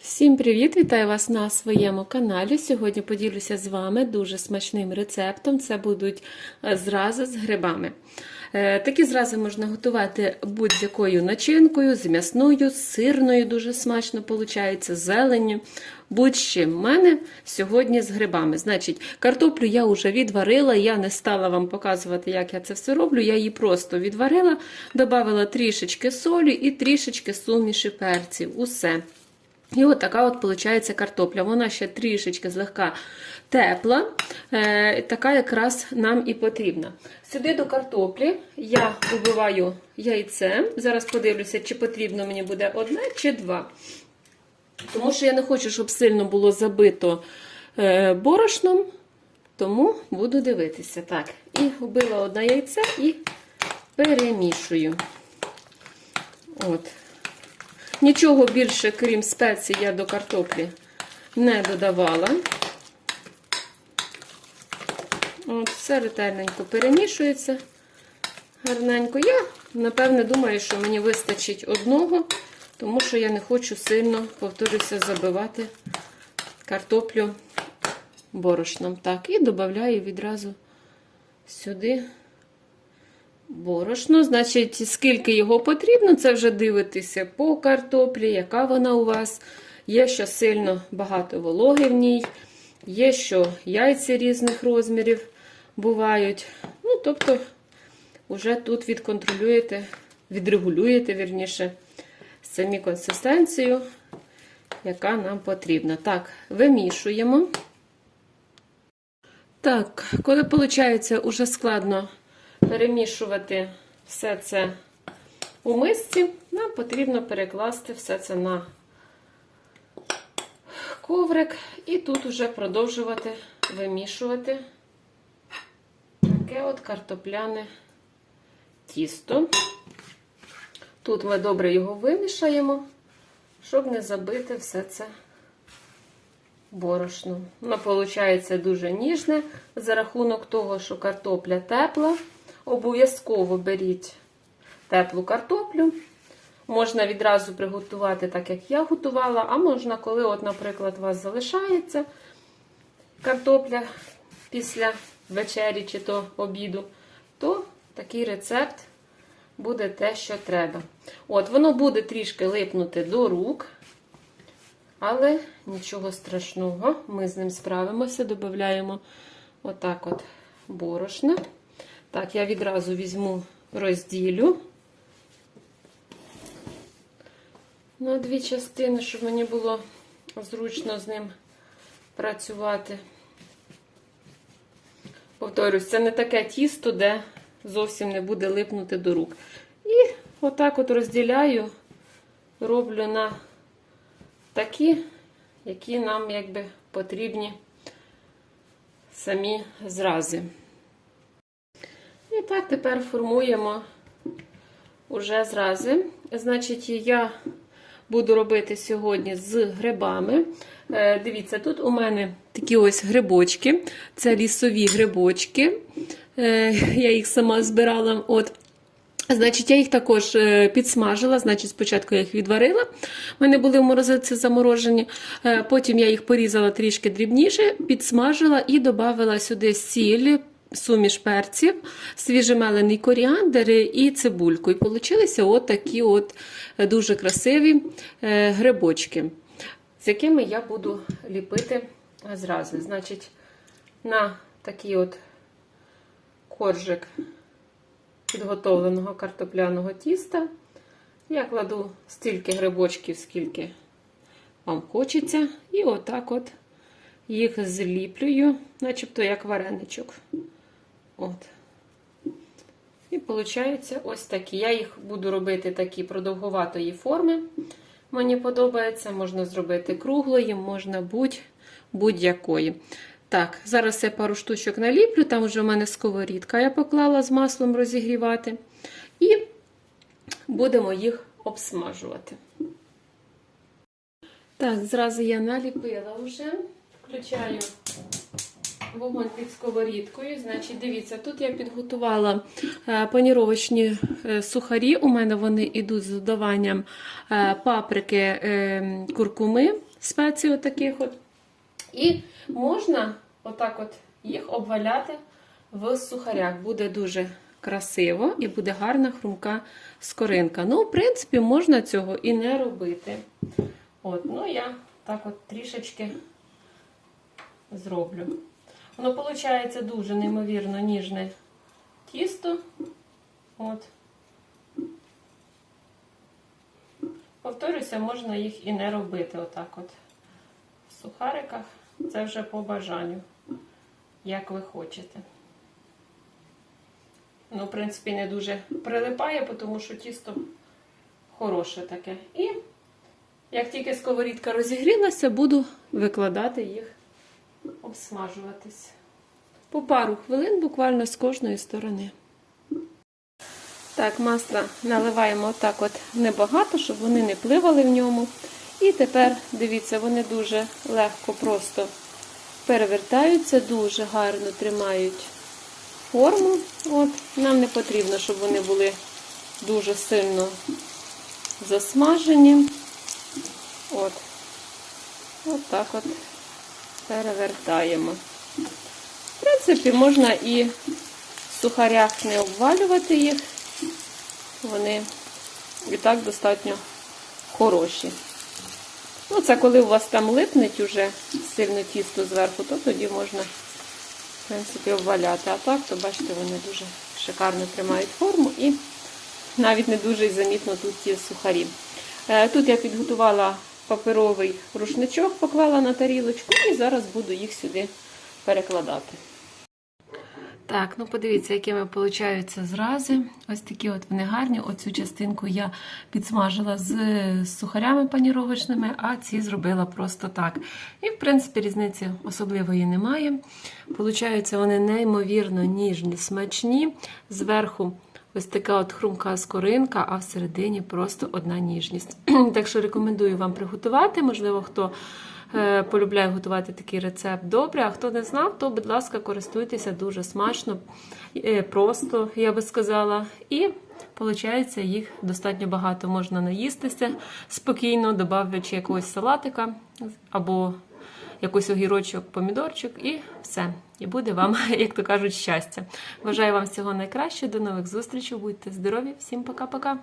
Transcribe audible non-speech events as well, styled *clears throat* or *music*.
Всім привіт! Вітаю вас на своєму каналі. Сьогодні поділюся з вами дуже смачним рецептом. Це будуть е, зрази з грибами. Е, Такі зрази можна готувати будь-якою начинкою, з м'ясною, з сирною, дуже смачно виходить, зеленню. Будь-чим У мене сьогодні з грибами. Значить, картоплю я вже відварила, я не стала вам показувати, як я це все роблю. Я її просто відварила, додала трішечки солі і трішечки суміші перців. Усе. І от така от виходить картопля. Вона ще трішечки злегка тепла, е, така якраз нам і потрібна. Сюди до картоплі я вбиваю яйце. Зараз подивлюся, чи потрібно мені буде одне чи два. Тому що я не хочу, щоб сильно було забито е, борошном, тому буду дивитися. Так, і вбила одне яйце і перемішую. От. Нічого більше, крім спецій, я до картоплі не додавала. От, Все ретельненько перемішується. Гарненько. Я, напевне, думаю, що мені вистачить одного, тому що я не хочу сильно, повторюся, забивати картоплю борошном. Так, і додаю відразу сюди борошно. Значить, скільки його потрібно, це вже дивитися по картоплі, яка вона у вас. Є, що сильно багато вологи в ній, є, що яйця різних розмірів бувають. Ну, тобто, вже тут відконтролюєте, відрегулюєте, вірніше, самі консистенцію, яка нам потрібна. Так, вимішуємо. Так, коли виходить, уже складно перемішувати все це у мисці, нам потрібно перекласти все це на коврик і тут уже продовжувати вимішувати таке от картопляне тісто. Тут ми добре його вимішаємо, щоб не забити все це борошном. Воно виходить дуже ніжне за рахунок того, що картопля тепла. Обов'язково беріть теплу картоплю. Можна відразу приготувати, так як я готувала, а можна, коли, от, наприклад, у вас залишається картопля після вечері чи то обіду, то такий рецепт буде те, що треба. От, Воно буде трішки липнути до рук, але нічого страшного, ми з ним справимося, додаємо отак от борошна. Так, я відразу візьму розділю на дві частини, щоб мені було зручно з ним працювати. Повторюсь, це не таке тісто, де зовсім не буде липнути до рук. І отак от розділяю, роблю на такі, які нам якби потрібні самі зрази. Так тепер формуємо уже зрази. Значить, я буду робити сьогодні з грибами. Е, Дивіться, тут у мене такі ось грибочки. Це лісові грибочки. Е, Я їх сама збирала. От. Значить, я їх також е, підсмажила. Значить, спочатку я їх відварила. У мене були в морозиці заморожені. Потім я їх порізала трішки дрібніше, підсмажила і додала сюди сіль, суміш перців, свіжемелений коріандр і цибульку. І получилися от такі от дуже красиві е, грибочки, з якими я буду ліпити зрази. Значить, на такий от коржик підготовленого картопляного тіста я кладу стільки грибочків, скільки вам хочеться, і отак от їх зліплюю, начебто як вареничок. От. І виходить ось такі. Я їх буду робити такі продовгуватої форми. Мені подобається, можна зробити круглої, можна будь- будь-якої. Так, зараз я пару штучок наліплю, там вже в мене сковорідка я поклала з маслом розігрівати. І будемо їх обсмажувати. Так, зразу я наліпила вже, включаю вогонь під сковорідкою. Значить, дивіться, тут я підготувала е, паніровочні е, сухарі. У мене вони йдуть з додаванням е, паприки, куркуми, спецій отаких от. І можна отак от їх обваляти в сухарях. Буде дуже красиво і буде гарна хрумка скоринка. Ну, в принципі, можна цього і не робити. От, ну я так от трішечки зроблю. Воно виходить дуже неймовірно ніжне тісто. От. Повторюся, можна їх і не робити отак от. В сухариках це вже по бажанню, як ви хочете. Ну, в принципі, не дуже прилипає, тому що тісто хороше таке. І як тільки сковорідка розігрілася, буду викладати їх обсмажуватись. По пару хвилин буквально з кожної сторони. Так, масла наливаємо отак от небагато, щоб вони не пливали в ньому. І тепер, дивіться, вони дуже легко просто перевертаються, дуже гарно тримають форму. От, Нам не потрібно, щоб вони були дуже сильно засмажені. От, от так от перевертаємо. В принципі, можна і в сухарях не обвалювати їх. Вони і так достатньо хороші. Ну, це коли у вас там липнеть уже сильно тісто зверху, то тоді можна, в принципі, обваляти. А так, то бачите, вони дуже шикарно тримають форму і навіть не дуже замітно тут ті сухарі. Е, Тут я підготувала паперовий рушничок, поклала на тарілочку і зараз буду їх сюди перекладати. Так, ну подивіться, якими получаються зрази. Ось такі от вони гарні. Оцю частинку я підсмажила з сухарями паніровочними, а ці зробила просто так. І, в принципі, різниці особливої немає. Получаються вони неймовірно ніжні, смачні. Зверху ось така от хрумка скоринка, а всередині просто одна ніжність. *clears throat* так що рекомендую вам приготувати. Можливо, хто е, полюбляє готувати такий рецепт добре. А хто не знав, то, будь ласка, користуйтеся дуже смачно, е, просто, я би сказала. І виходить, їх достатньо багато можна наїстися спокійно, додавлячи якогось салатика або якийсь огірочок, помідорчик, і все. І буде вам, *laughs* як то кажуть, щастя. Бажаю вам всього найкращого. До нових зустрічей. Будьте здорові. Всім пока-пока.